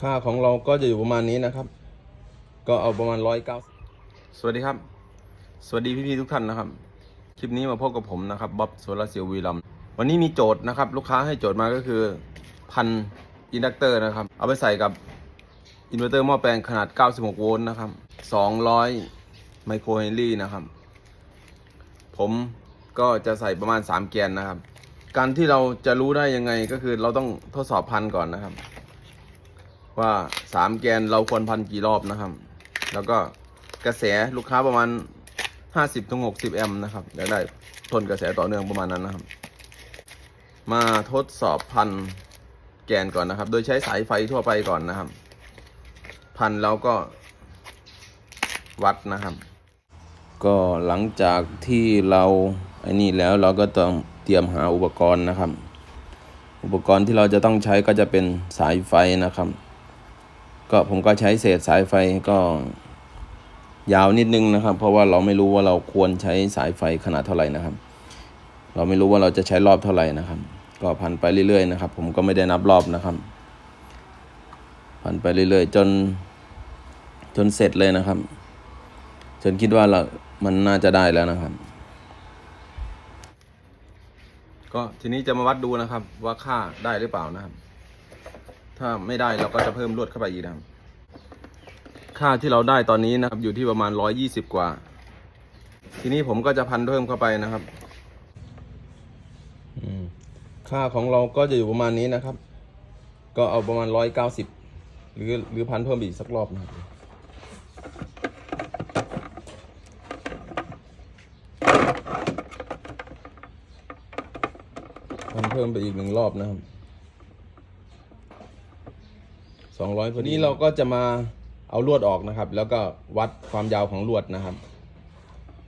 ค่าของเราก็จะอยู่ประมาณนี้นะครับ ก็เอาประมาณร้อยเก้าสวัสดีครับ สวัสดีพี่ๆทุกท่านนะครับ คลิปนี้มาพบกับผมนะครับบ๊อบโซลาเซลล์วีลัมวันนี้มีโจทย์นะครับ ลูกค้าให้โจทย์มาก็คือพันอินดักเตอร์นะครับ เอาไปใส่กับอินเวอร์เตอร์หม้อแปลงขนาด 96 โวลต์นะครับ 200 ไมโครเฮนรี่นะครับ ผมก็จะใส่ประมาณ 3 แกนนะครับ การที่เราจะรู้ได้ยังไงก็คือเราต้องทดสอบพันก่อนนะครับ ว่า3แกนเราควรพันกี่รอบนะครับ แล้วก็กระแสลูกค้าประมาณ50-60ถึง60แอมป์นะครับอยากได้ทนกระแสต่อเนื่องประมาณนั้นนะครับ มาทดสอบพันแกนก่อนนะครับ โดยใช้สายไฟทั่วไปก่อนนะครับ พันแล้วก็วัดนะครับ ก็หลังจากที่เราไอ้นี่แล้วเราก็ต้องเตรียมหาอุปกรณ์นะครับ อุปกรณ์ที่เราจะต้องใช้ก็จะเป็นสายไฟนะครับ ก็ผมก็ใช้เศษสายไฟก็ยาวนิดนึงนะครับ เพราะว่าเราไม่รู้ว่าเราควรใช้สายไฟขนาดเท่าไหร่นะครับ เราไม่รู้ว่าเราจะใช้รอบเท่าไหร่นะครับ ก็พันไปเรื่อยๆนะครับ ผมก็ไม่ได้นับรอบนะครับ พันไปเรื่อยๆ จนจนเสร็จเลยนะครับ จนคิดว่าเรา มันน่าจะได้แล้วนะครับ ก็ทีนี้จะมาวัดดูนะครับ ว่าค่าได้หรือเปล่านะครับ ถ้าไม่ได้เราก็จะเพิ่มลวดเข้าไปอีกนะครับ ค่าที่เราได้ตอนนี้นะครับ อยู่ที่ประมาณร้อยยี่สิบกว่า ทีนี้ผมก็จะพันเพิ่มเข้าไปนะครับค่าของเราก็จะอยู่ประมาณนี้นะครับ ก็เอาประมาณร้อยเก้าสิบหรือหรือพันเพิ่มอีกสักรอบนะครับพันเพิ่มไปอีกหนึ่งรอบนะครับ สองร้อยพอดีนี้เราก็จะมาเอาลวดออกนะครับ แล้วก็วัดความยาวของลวดนะครับ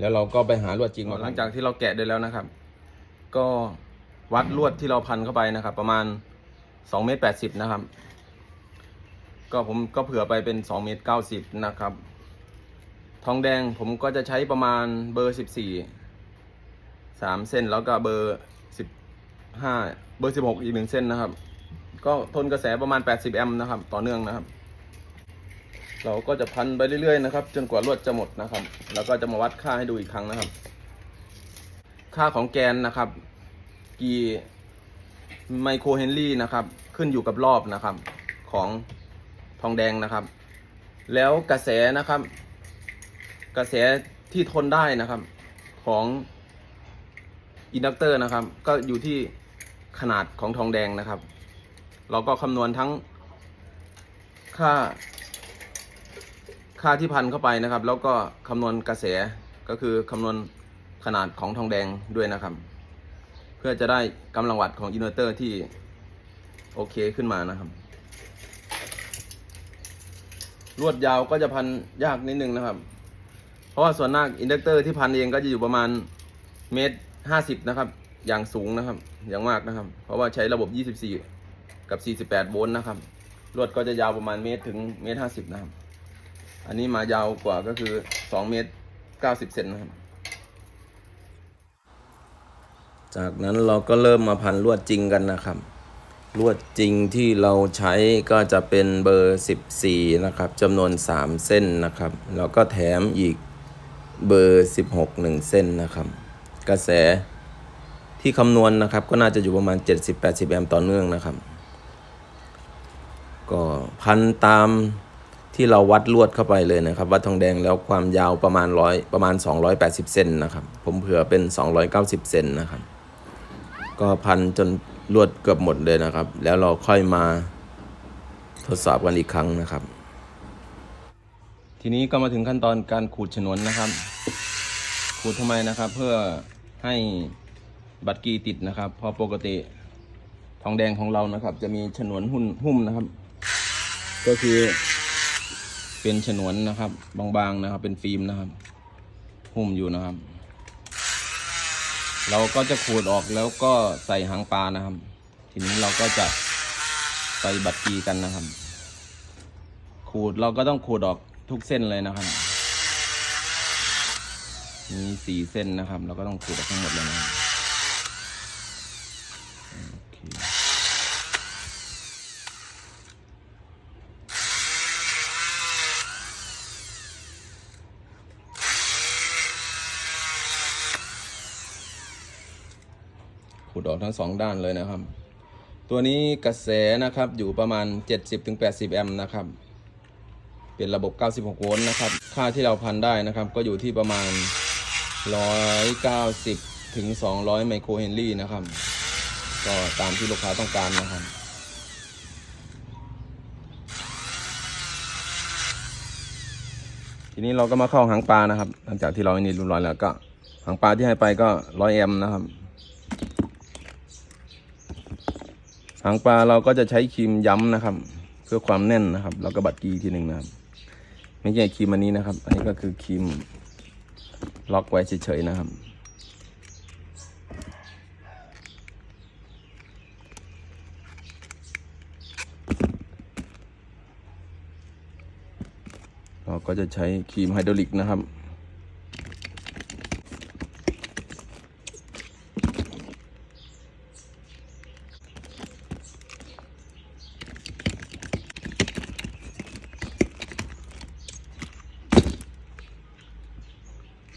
แล้วเราก็ไปหาลวดจริงหลังจากที่เราแกะได้แล้วนะครับ ก็วัดลวดที่เราพันเข้าไปนะครับ ประมาณสองเมตรแปดสิบนะครับ ก็ผมก็เผื่อไปเป็นสองเมตรเก้าสิบนะครับ ทองแดงผมก็จะใช้ประมาณเบอร์สิบสี่สามเส้นแล้วก็เบอร์สิบห้าเบอร์สิบหกอีกหนึ่งเส้นนะครับ ก็ทนกระแสประมาณ 80 แอมป์นะครับ ต่อเนื่องนะครับ เราก็จะพันไปเรื่อยๆนะครับ จนกว่าลวดจะหมดนะครับ แล้วก็จะมาวัดค่าให้ดูอีกครั้งนะครับ ค่าของแกนนะครับ กี่ไมโครเฮนรี่นะครับ ขึ้นอยู่กับรอบนะครับ ของทองแดงนะครับ แล้วกระแสนะครับ กระแสที่ทนได้นะครับของอินดักเตอร์นะครับ ก็อยู่ที่ขนาดของทองแดงนะครับ เราก็คำนวณทั้งค่า ค่าที่พันเข้าไปนะครับ แล้วก็คำนวณกระแสก็คือคำนวณขนาดของทองแดงด้วยนะครับ เพื่อจะได้กำลังวัตของอินเวอร์เตอร์ที่โอเคขึ้นมานะครับลวดยาวก็จะพันยากนิดนึงนะครับ เพราะว่าส่วนมากอินดักเตอร์ที่พันเองก็จะอยู่ประมาณเมตรห้าสิบนะครับ อย่างสูงนะครับ อย่างมากนะครับ เพราะว่าใช้ระบบ24 กับ 48 โวลต์นะครับ ลวดก็จะยาวประมาณเมตรถึงเมตรห้าสิบนะครับ อันนี้มายาวกว่าก็คือ 2 เมตร 90 เซนนะครับ จากนั้นเราก็เริ่มมาพันลวดจริงกันนะครับ ลวดจริงที่เราใช้ก็จะเป็นเบอร์ 14 นะครับจำนวน 3 เส้นนะครับ แล้วก็แถมอีกเบอร์ 16 1 เส้นนะครับ กระแสที่คำนวณนะครับก็น่าจะอยู่ประมาณ 70-80 แอมป์ต่อเนื่องนะครับ ก็พันตามที่เราวัดลวดเข้าไปเลยนะครับ วัดทองแดงแล้วความยาวประมาณร้อยประมาณ 280 เซนนะครับ ผมเผื่อเป็น 290 เซนนะครับ ก็พันจนลวดเกือบหมดเลยนะครับ แล้วเราค่อยมาทดสอบกันอีกครั้งนะครับ ทีนี้ก็มาถึงขั้นตอนการขูดฉนวนนะครับ ขูดทำไมนะครับ เพื่อให้บัตรกีติดนะครับพราะปกติทองแดงของเรานะครับ จะมีฉนวนหุ้นหุ้มนะครับ ก็คือ เป็นฉนวนนะครับ บางๆนะครับ เป็นฟิล์มนะครับหุ้มอยู่นะครับ เราก็จะขูดออกแล้วก็ใส่หางปลานะครับ ทีนี้เราก็จะไปบัตรกีกันนะครับ ขูดเราก็ต้องขูดออกทุกเส้นเลยนะครับ มีสี่เส้นนะครับ เราก็ต้องขูดออกทั้งหมดเลยนะครับโอเค ขุ ดออกทั้งสองด้านเลยนะครับ ตัวนี้กระแสนะครับอยู่ประมาณ 70-80 แอมป์นะครับ เป็นระบบ 96 โวลต์นะครับ ค่าที่เราพันได้นะครับ ก็อยู่ที่ประมาณ 190 ถึง 200 ไมโครเฮนรี่นะครับ ก็ตามที่ลูกค้าต้องการนะครับทีนี้เราก็มาเข้าหางปลานะครับ หลังจากที่เราอันนี้รียบร้อยแล้วก็หางปลาที่ให้ไปก็100แอมป์นะครับ หางปลาเราก็จะใช้ครีมย้ำนะครับ เพื่อความแน่นนะครับ แล้วก็บัดกีทีหนึ่งนะครับ ไม่ใช่ครีมอันนี้นะครับ อันนี้ก็คือครีมล็อกไว้เฉยๆนะครับเราก็จะใช้ครีมไฮดรอลิกนะครับ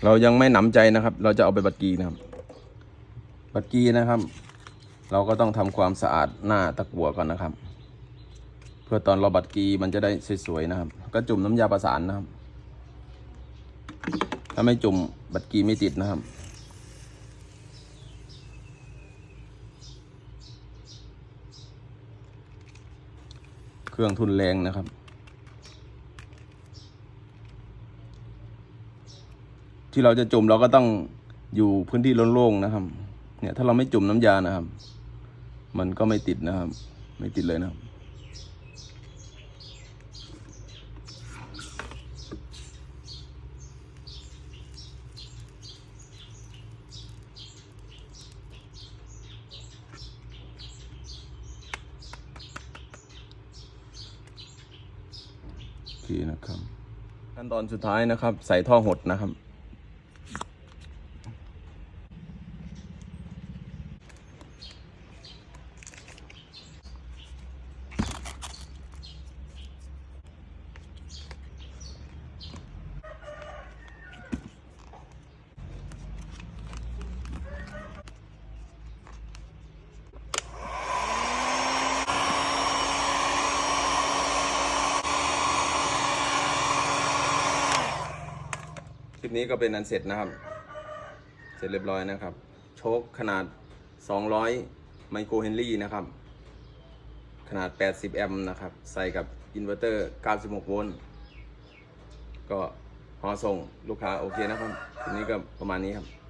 เรายังไม่หนำใจนะครับ เราจะเอาไปบัดกีนะครับ บัดกีนะครับ เราก็ต้องทำความสะอาดหน้าตะกั่วก่อนนะครับ เพื่อตอนเราบัดกีมันจะได้สวยๆนะครับ ก็จุ่มน้ำยาประสานนะครับ ถ้าไม่จุ่มบัดกีไม่ติดนะครับเครื่องทุนแรงนะครับ ที่เราจะจุ่มเราก็ต้องอยู่พื้นที่โล่งๆนะครับ เนี่ยถ้าเราไม่จุ่มน้ำยานะครับ มันก็ไม่ติดนะครับ ไม่ติดเลยนะครับโอเคนะครับขั้นตอนสุดท้ายนะครับ ใส่ท่อหดนะครับ ปนี้ก็เป็นอันเสร็จนะครับ เสร็จเรียบร้อยนะครับ โชคขนาด 200 ไมโครเฮนรี่นะครับ ขนาด 80 แอมป์นะครับ ใส่กับอินเวอร์เตอร์ 96 โวลต์ ก็พอส่งลูกค้าโอเคนะครับทีนี้ก็ประมาณนี้ครับ